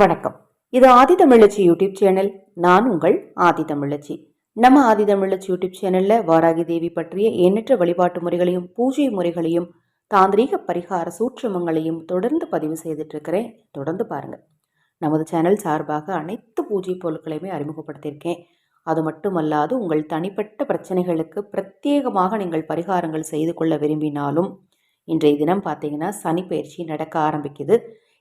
வணக்கம். இது ஆதி தமிழச்சி YouTube channel. நான் உங்கள் ஆதி தமிழச்சி. நம்ம ஆதி தமிழச்சி யூடியூப் சேனல்ல வாராகி தேவி பற்றிய எண்ணற்ற வழிபாட்டு முறைகளையும் பூஜை முறைகளையும் தாந்திரீக பரிகார சூட்சமங்களையும் தொடர்ந்து பதிவு செய்துட்டு இருக்கிறேன் தொடர்ந்து பாருங்க. நமது சேனல் சார்பாக அனைத்து பூஜை பொருட்களையுமே அறிமுகப்படுத்தியிருக்கேன். அது மட்டுமல்லாது உங்கள் தனிப்பட்ட பிரச்சனைகளுக்கு பிரத்யேகமாக நீங்கள் பரிகாரங்கள் செய்து கொள்ள விரும்பினாலும் இன்றைய தினம் பார்த்தீங்கன்னா சனி பயிற்சி நடக்க ஆரம்பிக்குது.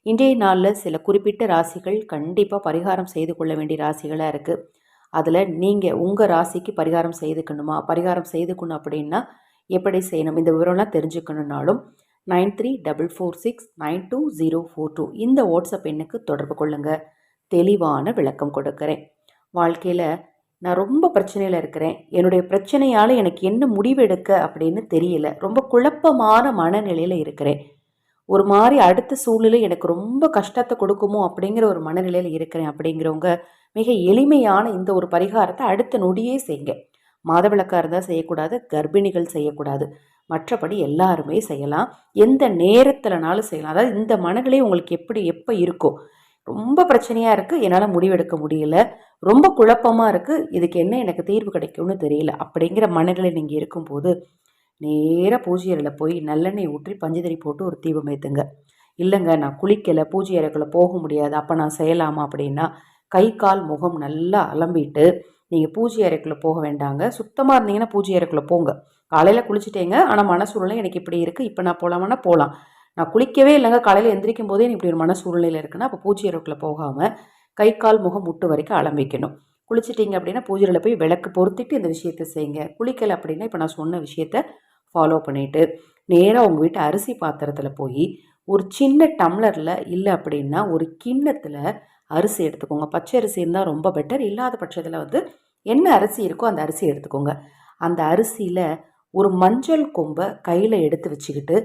இன்றைய நாளில் சில குறிப்பிட்ட ராசிகள் கண்டிப்பாக பரிகாரம் செய்து கொள்ள வேண்டிய ராசிகளாக இருக்குது அதில் நீங்கள் உங்கள் ராசிக்கு பரிகாரம் செய்துக்கணுமா? பரிகாரம் செய்துக்கணும் அப்படின்னா எப்படி செய்யணும்? இந்த விவரம்லாம் தெரிஞ்சுக்கணுன்னாலும் nine three double four six nine two zero four two இந்த வாட்ஸ்அப் எண்ணுக்கு தொடர்பு கொள்ளுங்கள் தெளிவான விளக்கம் கொடுக்குறேன். வாழ்க்கையில் நான் ரொம்ப பிரச்சனையில் இருக்கிறேன். என்னுடைய பிரச்சனையால் எனக்கு என்ன முடிவெடுக்க அப்படின்னு தெரியல. ரொம்ப குழப்பமான மனநிலையில் இருக்கிறேன். ஒரு மாதிரி அடுத்த சூழ்நிலை எனக்கு ரொம்ப கஷ்டத்தை கொடுக்குமோ அப்படிங்கிற ஒரு மனநிலையில் இருக்கிறேன் அப்படிங்கிறவங்க மிக எளிமையான இந்த ஒரு பரிகாரத்தை அடுத்த நொடியே செய்யுங்க. மாதவிளக்காக இருந்தால் செய்யக்கூடாது கர்ப்பிணிகள் செய்யக்கூடாது. மற்றபடி எல்லாருமே செய்யலாம். எந்த நேரத்தில்னாலும் செய்யலாம். அதாவது இந்த மனநிலை உங்களுக்கு எப்படி எப்போ இருக்கோ. ரொம்ப பிரச்சனையாக இருக்குது என்னால் முடிவெடுக்க முடியல. ரொம்ப குழப்பமாக இருக்குது இதுக்கு என்ன எனக்கு தீர்வு கிடைக்கும்னு தெரியல. அப்படிங்கிற மனநிலை நீங்கள் இருக்கும்போது நேராக பூஜை அறையில் போய் நல்லெண்ணெய் ஊற்றி பஞ்சதறி போட்டு ஒரு தீபம் ஏற்றுங்க இல்லைங்க நான் குளிக்கலை பூஜை அறைக்குள்ளே போக முடியாது. அப்போ நான் செய்யலாமா அப்படின்னா கை கால் முகம் நல்லா அலம்பிட்டு நீங்கள் பூஜை அறைக்குள்ளே போக வேண்டாங்க. சுத்தமாக இருந்தீங்கன்னா பூஜை அறைக்குள்ளே போங்க. காலையில் குளிச்சுட்டேங்க. ஆனால் மனசூழ்நிலை எனக்கு இப்படி இருக்குது இப்போ நான் போகலாமான்னா போகலாம் நான் குளிக்கவே இல்லைங்க. காலையில் எந்திரிக்கும் போதே எனக்கு இப்படி ஒரு மன சூழ்நிலையில் இருக்குன்னா அப்போ பூஜை அறைக்குள்ளே போகாமல் கை கால் முகம் முட்டு வரைக்கும் அலம்பிக்கணும். குளிச்சிட்டிங்க அப்படின்னா பூஜையில் போய் விளக்கு பொருத்திட்டு இந்த விஷயத்தை செய்யுங்க. குளிக்கலை அப்படின்னா இப்போ நான் சொன்ன விஷயத்த ஃபாலோ பண்ணிவிட்டு நேராக உங்கள் வீட்டு அரிசி பாத்திரத்தில் போய் ஒரு சின்ன டம்ளரில் இல்லை அப்படின்னா ஒரு கிண்ணத்தில் அரிசி எடுத்துக்கோங்க. பச்சை அரிசி இருந்தால் ரொம்ப பெட்டர் இல்லாத பட்சத்தில் வந்து என்ன அரிசி இருக்கோ அந்த அரிசி எடுத்துக்கோங்க. அந்த அரிசியில் ஒரு மஞ்சள் கொம்பை கையில் எடுத்து வச்சுக்கிட்டு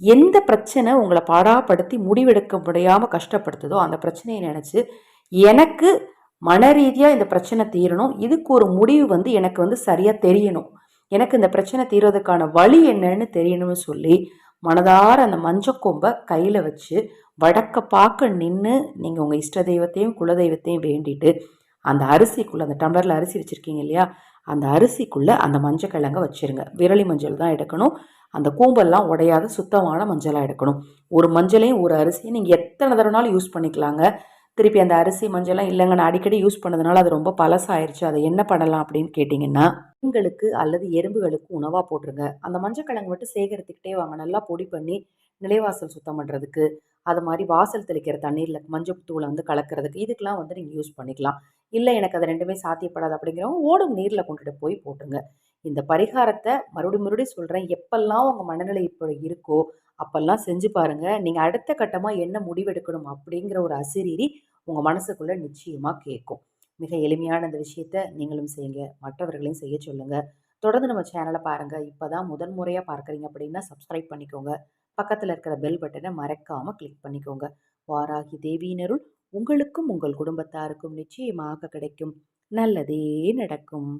எந்த பிரச்சனை உங்களை பாடாப்படுத்தி முடிவெடுக்க முடியாமல் கஷ்டப்படுத்துதோ அந்த பிரச்சனையை நினச்சி எனக்கு மன ரீதியாக இந்த பிரச்சனை தீரணும். இதுக்கு ஒரு முடிவு வந்து எனக்கு வந்து சரியாக தெரியணும். எனக்கு இந்த பிரச்சனை தீர்வதற்கான வழி என்னன்னு தெரியணும்னு சொல்லி மனதார அந்த மஞ்சக்கொம்பை கையில் வச்சு வடக்க பார்க்க நின்று நீங்கள் உங்கள் இஷ்ட தெய்வத்தையும் குலதெய்வத்தையும் வேண்டிட்டு அந்த அரிசிக்குள்ளே அந்த டம்ளரில் அரிசி வச்சுருக்கீங்க இல்லையா? அந்த அரிசிக்குள்ளே அந்த மஞ்சள் கிழங்க வச்சுருங்க. விரலி மஞ்சள் தான் எடுக்கணும். அந்த கூம்பெல்லாம் உடையாத சுத்தமான மஞ்சளாக எடுக்கணும். ஒரு மஞ்சளையும் ஒரு அரிசியும் நீங்கள் எத்தனை தடவைனாலும் யூஸ் பண்ணிக்கலாங்க. திருப்பி அந்த அரிசி மஞ்சள்லாம் இல்லைங்க. நான் அடிக்கடி யூஸ் பண்ணதுனால அது ரொம்ப பழசாயிருச்சு. அதை என்ன பண்ணலாம் அப்படின்னு கேட்டிங்கன்னா மீன்களுக்கு அல்லது எறும்புகளுக்கு உணவாக போட்டுருங்க. அந்த மஞ்சக்கிழங்கு மட்டும் சேகரித்துக்கிட்டே வாங்க. நல்லா பொடி பண்ணி நிலைவாசல் சுத்தம் பண்ணுறதுக்கு அது மாதிரி வாசல் தெளிக்கிற தண்ணீரில் மஞ்சள் வந்து கலக்கிறதுக்கு இதுக்கெலாம் வந்து நீங்கள் யூஸ் பண்ணிக்கலாம். இல்லை எனக்கு அது ரெண்டுமே சாத்தியப்படாது அப்படிங்கிறவங்க ஓடும் நீரில் கொண்டுட்டு போய் போட்டுருங்க. இந்த பரிகாரத்தை மறுபடியும் மறுபடியும் சொல்கிறேன் எப்பெல்லாம் உங்கள் மனநிலை இப்போ இருக்கோ அப்பெல்லாம் செஞ்சு பாருங்கள் நீங்கள் அடுத்த கட்டமாக என்ன முடிவெடுக்கணும் அப்படிங்கிற ஒரு அசிரீரி உங்கள் மனசுக்குள்ளே நிச்சயமாக கேட்கும் மிக எளிமையான இந்த விஷயத்த நீங்களும் செய்யுங்க மற்றவர்களையும் செய்ய சொல்லுங்கள் தொடர்ந்து நம்ம சேனலை பாருங்கள் இப்போ தான் முதன் முறையாக பார்க்குறீங்க அப்படின்னா சப்ஸ்கிரைப் பண்ணிக்கோங்க. பக்கத்தில் இருக்கிற பெல் பட்டனை மறக்காமல் கிளிக் பண்ணிக்கோங்க. வாராகி தேவியினருள் உங்களுக்கும் உங்கள் குடும்பத்தாருக்கும் நிச்சயமாக கிடைக்கும். நல்லதே நடக்கும்.